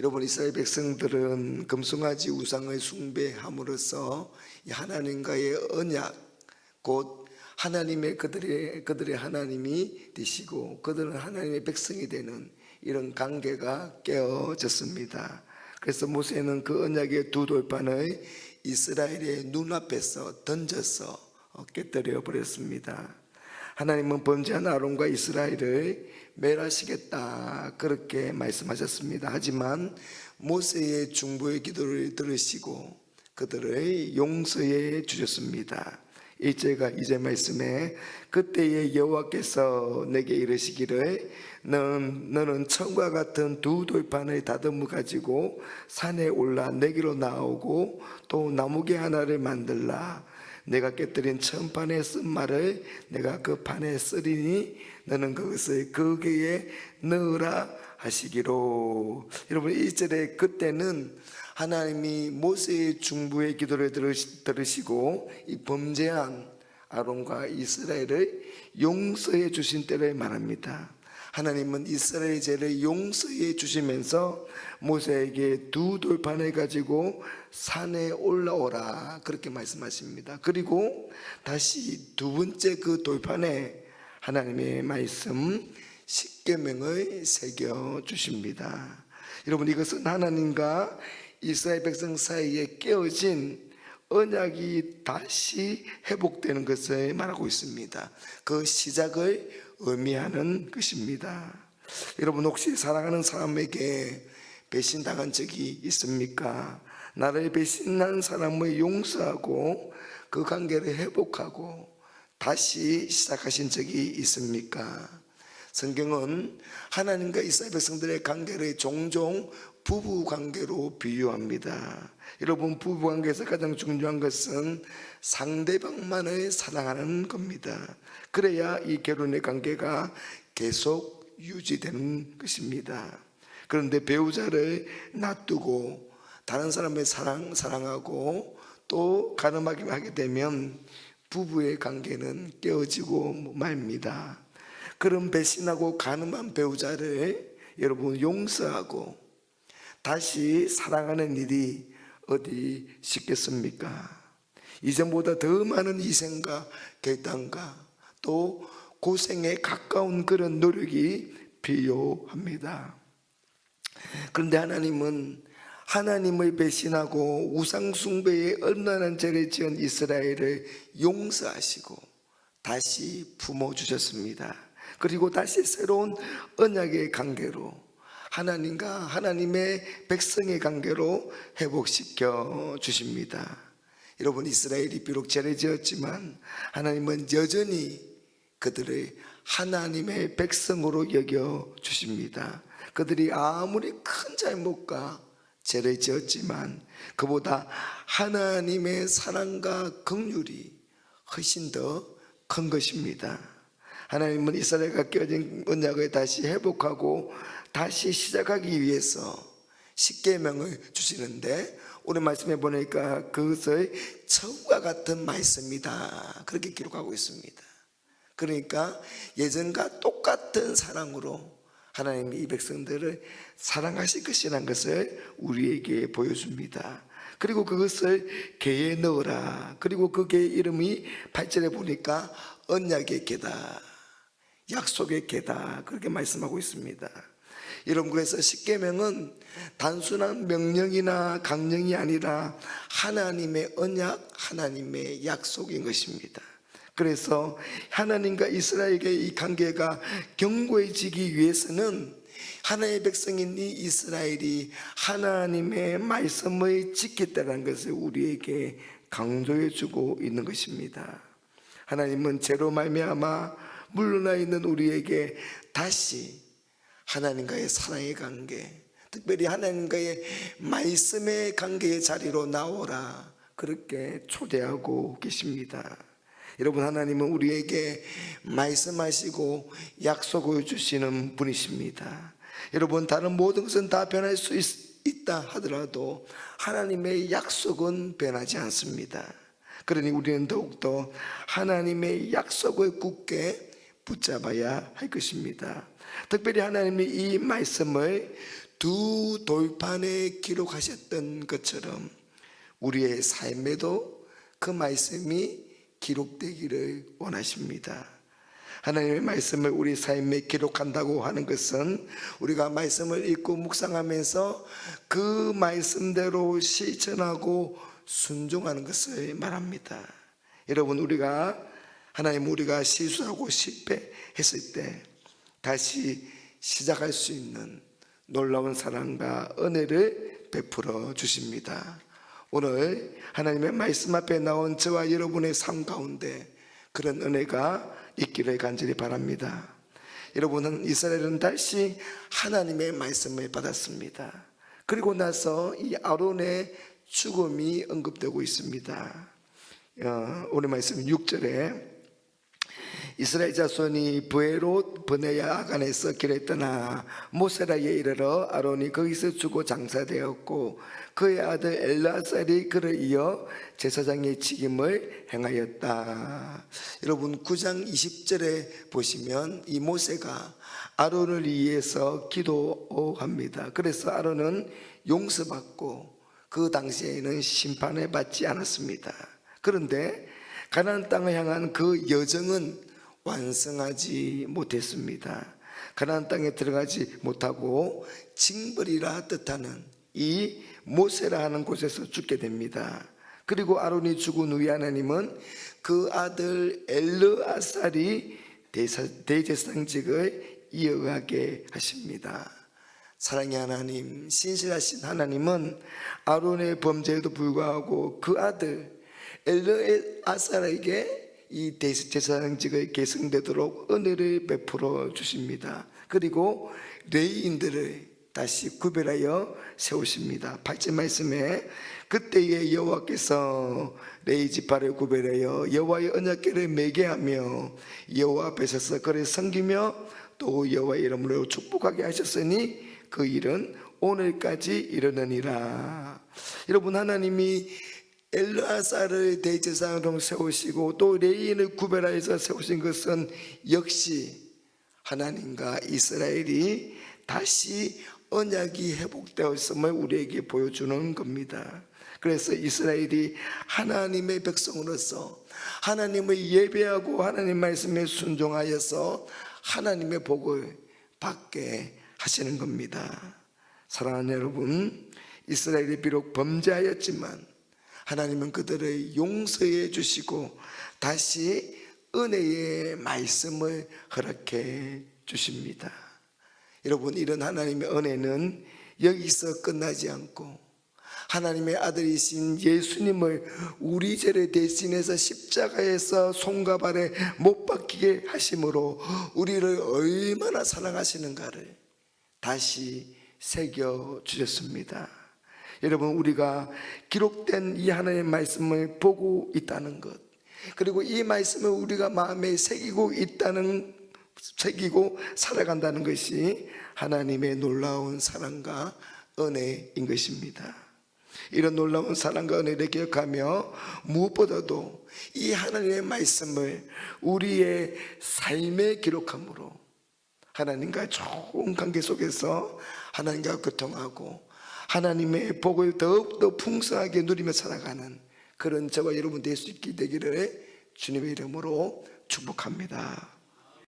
여러분 이스라엘 백성들은 금송아지 우상을 숭배함으로써 이 하나님과의 언약 곧 하나님의 그들의 그들의 하나님이 되시고 그들은 하나님의 백성이 되는 이런 관계가 깨어졌습니다. 그래서 모세는 그 언약의 두 돌판을 이스라엘의 눈앞에서 던져서 어, 깨뜨려 버렸습니다. 하나님은 범죄한 아론과 이스라엘을 멸하시겠다 그렇게 말씀하셨습니다. 하지만 모세의 중보의 기도를 들으시고 그들을 용서해 주셨습니다. 일제가 이제 말씀에 그때의 여호와께서 내게 이르시기를 너는, 너는 천과 같은 두 돌판을 다듬어 가지고 산에 올라 내게로 나오고 또 나무개 하나를 만들라 내가 깨뜨린 천판의 쓴 말을 내가 그 판에 쓰리니 너는 그것을 거기에 넣으라 하시기로 여러분 이절에 그때는 하나님이 모세의 중부의 기도를 들으시- 들으시고 이 범죄한 아론과 이스라엘을 용서해 주신 때를 말합니다. 하나님은 이스라엘 죄를 용서해 주시면서 모세에게 두 돌판을 가지고 산에 올라오라 그렇게 말씀하십니다. 그리고 다시 두 번째 그 돌판에 하나님의 말씀 십계명을 새겨 주십니다. 여러분 이것은 하나님과 이스라엘 백성 사이에 깨어진 언약이 다시 회복되는 것을 말하고 있습니다. 그 시작을 의미하는 것입니다. 여러분 혹시 사랑하는 사람에게 배신당한 적이 있습니까? 나를 배신한 사람을 용서하고 그 관계를 회복하고 다시 시작하신 적이 있습니까? 성경은 하나님과 이스라엘 백성들의 관계를 종종 부부 관계로 비유합니다. 여러분 부부 관계에서 가장 중요한 것은 상대방만을 사랑하는 겁니다. 그래야 이 결혼의 관계가 계속 유지되는 것입니다. 그런데 배우자를 놔두고 다른 사람을 사랑 사랑하고 또 가늠하게 하게 되면 부부의 관계는 깨어지고 말입니다. 그런 배신하고 가늠한 배우자를 여러분 용서하고 다시 사랑하는 일이 어디 쉽겠습니까? 이전보다 더 많은 희생과 결단과 또 고생에 가까운 그런 노력이 필요합니다. 그런데 하나님은 하나님을 배신하고 우상숭배에 얼마나 죄를 지은 이스라엘을 용서하시고 다시 품어주셨습니다. 그리고 다시 새로운 언약의 관계로 하나님과 하나님의 백성의 관계로 회복시켜 주십니다. 여러분 이스라엘이 비록 죄를 지었지만 하나님은 여전히 그들을 하나님의 백성으로 여겨 주십니다. 그들이 아무리 큰 잘못과 죄를 지었지만 그보다 하나님의 사랑과 긍휼이 훨씬 더 큰 것입니다. 하나님은 이스라엘과 깨어진 언약을 다시 회복하고 다시 시작하기 위해서 십계명을 주시는데 오늘 말씀해 보니까 그것을 처음과 같은 말씀이다 그렇게 기록하고 있습니다. 그러니까 예전과 똑같은 사랑으로 하나님이 이 백성들을 사랑하실 것이라는 것을 우리에게 보여줍니다. 그리고 그것을 개에 넣어라. 그리고 그 개의 이름이 8절에 보니까 언약의 개다. 약속의 개다. 그렇게 말씀하고 있습니다. 여러분 그래서 십계명은 단순한 명령이나 강령이 아니라 하나님의 언약, 하나님의 약속인 것입니다. 그래서 하나님과 이스라엘의 이 관계가 견고해지기 위해서는 하나님의 백성인 이 이스라엘이 하나님의 말씀을 지켰다는 것을 우리에게 강조해 주고 있는 것입니다. 하나님은 죄로 말미암아 물러나 있는 우리에게 다시 하나님과의 사랑의 관계, 특별히 하나님과의 말씀의 관계의 자리로 나오라 그렇게 초대하고 계십니다. 여러분 하나님은 우리에게 말씀하시고 약속을 주시는 분이십니다. 여러분 다른 모든 것은 다 변할 수 있, 있다 하더라도 하나님의 약속은 변하지 않습니다. 그러니 우리는 더욱더 하나님의 약속을 굳게 붙잡아야 할 것입니다. 특별히 하나님이 이 말씀을 두 돌판에 기록하셨던 것처럼 우리의 삶에도 그 말씀이 기록되기를 원하십니다. 하나님의 말씀을 우리 삶에 기록한다고 하는 것은 우리가 말씀을 읽고 묵상하면서 그 말씀대로 실천하고 순종하는 것을 말합니다. 여러분 우리가 하나님 우리가 실수하고 실패했을 때 다시 시작할 수 있는 놀라운 사랑과 은혜를 베풀어 주십니다. 오늘 하나님의 말씀 앞에 나온 저와 여러분의 삶 가운데 그런 은혜가 있기를 간절히 바랍니다. 여러분은 이스라엘은 다시 하나님의 말씀을 받았습니다. 그리고 나서 이 아론의 죽음이 언급되고 있습니다. 어, 오늘 말씀 6절에 이스라엘 자손이 부에로 버네야 아간에서 길에 떠나 모세라에 이르러 아론이 거기서 죽어 장사되었고 그의 아들 엘라살이 그를 이어 제사장의 책임을 행하였다. 여러분 9장 20절에 보시면 이 모세가 아론을 위해서 기도합니다. 그래서 아론은 용서받고 그 당시에는 심판을 받지 않았습니다. 그런데 가나안 땅을 향한 그 여정은 완성하지 못했습니다. 가나안 땅에 들어가지 못하고 징벌이라 뜻하는 이 모세라 하는 곳에서 죽게 됩니다. 그리고 아론이 죽은 후에 하나님은 그 아들 엘르아살이 대제사장직을 이어가게 하십니다. 사랑의 하나님, 신실하신 하나님은 아론의 범죄에도 불구하고 그 아들 엘르아살에게 이 제사장직을 계승되도록 은혜를 베풀어 주십니다. 그리고 레이인들을 다시 구별하여 세우십니다. 8절 말씀에 그때에 여호와께서 레이 지파를 구별하여 여호와의 언약궤를 매게 하며 여호와 앞에 서서 그를 섬기며 또 여호와의 이름으로 축복하게 하셨으니 그 일은 오늘까지 이르느니라. 여러분 하나님이 엘르아사를 대제사장으로 세우시고 또 레인을 구별하여서 세우신 것은 역시 하나님과 이스라엘이 다시 언약이 회복되었음을 우리에게 보여주는 겁니다. 그래서 이스라엘이 하나님의 백성으로서 하나님을 예배하고 하나님 말씀에 순종하여서 하나님의 복을 받게 하시는 겁니다. 사랑하는 여러분, 이스라엘이 비록 범죄하였지만 하나님은 그들을 용서해 주시고 다시 은혜의 말씀을 허락해 주십니다. 여러분, 이런 하나님의 은혜는 여기서 끝나지 않고 하나님의 아들이신 예수님을 우리 죄를 대신해서 십자가에서 손과 발에 못 박히게 하심으로 우리를 얼마나 사랑하시는가를 다시 새겨 주셨습니다. 여러분 우리가 기록된 이 하나님의 말씀을 보고 있다는 것 그리고 이 말씀을 우리가 마음에 새기고 있다는 새기고 살아간다는 것이 하나님의 놀라운 사랑과 은혜인 것입니다. 이런 놀라운 사랑과 은혜를 기억하며 무엇보다도 이 하나님의 말씀을 우리의 삶에 기록함으로 하나님과 좋은 관계 속에서 하나님과 교통하고 하나님의 복을 더욱더 풍성하게 누리며 살아가는 그런 저와 여러분 될 수 있게 되기를 주님의 이름으로 축복합니다.